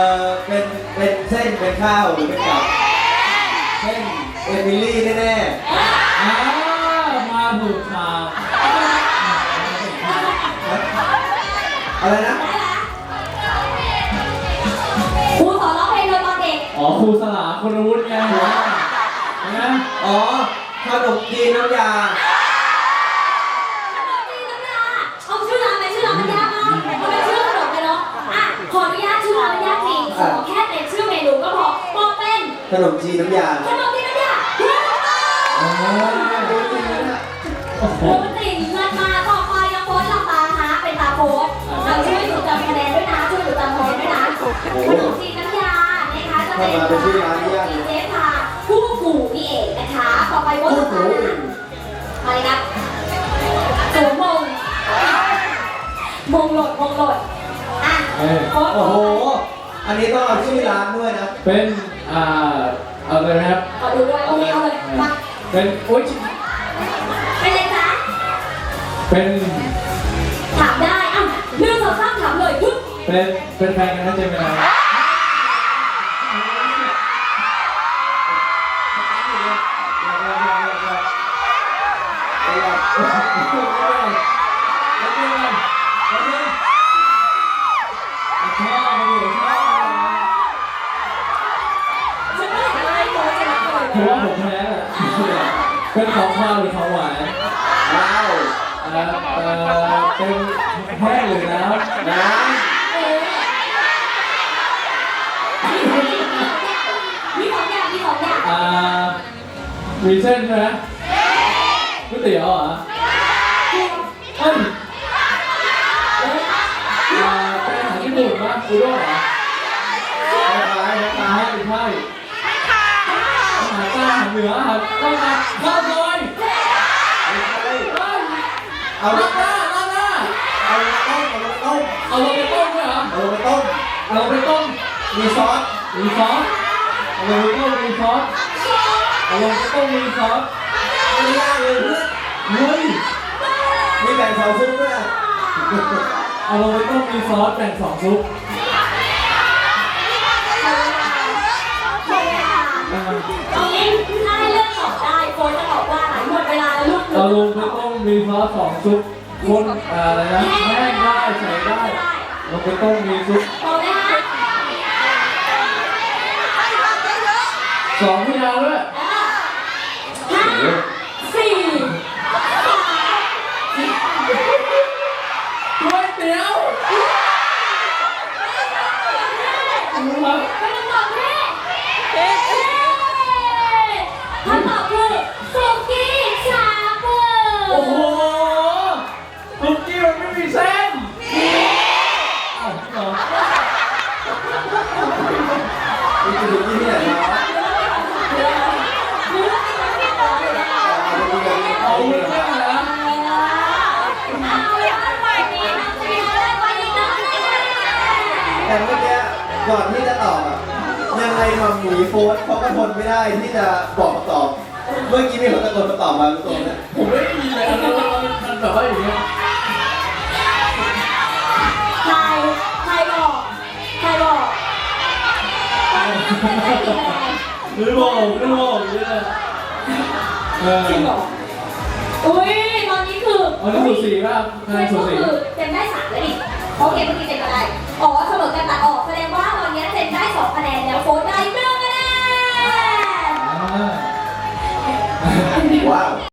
เออเป็นเป็นเส้นเป็นข้าวหรือเป็นกับเส้นเอมิลี่แน่อ้าวมาถูกทางๆอะไรนะครูสอนร้องเพลงเลยตอนเด็ก อ๋อครูสลาคุณวุฒิไงหัวนะอ๋อขนมจีนน้ำยาเอาชื่อร้านไหมชื่อร้านมันยากมากมันเป็นชื่อขนมเลยเนาะอะขออนุญาตชื่อร้านมันยากจริงขอแค่เป็นชื่อเมนูก็พอบอกเป็น ขนมจีนน้ำยาขนมจีนน้ำยาอ๋อโรตีเงินมาต่อไปยังโพสหลับตาฮะเป็นตาโพสเราช่วยหนูจำคะแนนด้วยนะช่วยหนูจำคะแนนด้วยนะขนมจีนน้ำยานะคะจะเป็นจีเจพาคู่หูนี่เองนะคะต่อไปว่าโอ้สุดโหท้ายนะอะไรนะสวมมงมงหลดมงหลดอะเอ้ยโพสโอ้โห อันนี้ต้องเอาชื่อร้านด้วยนะเป็น อ่าเอาเลยนะครับขอดูด้วยโอเคเอาเลยมาเป็นโอ๊ยเป็นเลยจ้ะเป็นถามได้อะหนึ่งสองสามถามเลยปึ๊บเป็นเป็นแฟนกันนะเจมินา ถือว่าผมแพ้เป็นของข้าวหรือของหวานว้าวเอ่อเอ่อเป็นแห้งหรือน้ำน้เออมีของอย่างมีของอย่างอ่ามีเส้นใช่ไหมก๋วยเตี๋ยวเหรอเอ้ย ใต้อาหารเหนืออาหารต้มยำข้าวซอยๆเฮ้ยเอาลาละดหน้าลาดหน้าเอาละต้มเอาละต้มเอาลงไปต้มด้วยเหรอ เอาละต้มเอาลงไปต้มมีซอสมีซอสเอาลงไปต้มมีซอสเอาลงไปต้มมีซอสไม่ยากเลยเพื่อนเฮ้ยมีแบ่งสองซุปด้วยอะเอาลงไปต้มมีซอสแบ่งสองซุปอ่าเอางี้ถ้ มมีซอสสองซุปคนอ่าอะไรนะแห้งได้ใส่ได้ลงไปต้มมีซุปตอบได้ฮะสองพยางค์ด้วย เหรอมีจุดที่ไหนมารู้ว่าเป็นคำตอบเลยนะเอาเลยนะเอแล้วไปนี้นะไปนี้นะแต่เมื่อกี้ก่อนที่จะตอบอะยังไงทำหมีโฟสเขาก็ทนไม่ได้ที่จะบอกตอบ เมื่อกี้มีคนตะโกนมาตอบมาตรงๆนะผมไม่ได้ยินเลยอันนั้นมันแบบว่าอย่างเงี้ย ได้กี่คะแนนไม่ได้บอกไม่ได้บอกอย่างเลยเออจริงเหรออุ้ยตอนนี้คืออันนี้สูสีป่ะคะเจแนนนสูก็สีคือเจนได้สามแล้วดิโอเคเมื่อกี้เจนอะไรอ๋อเสมอกันตัดออก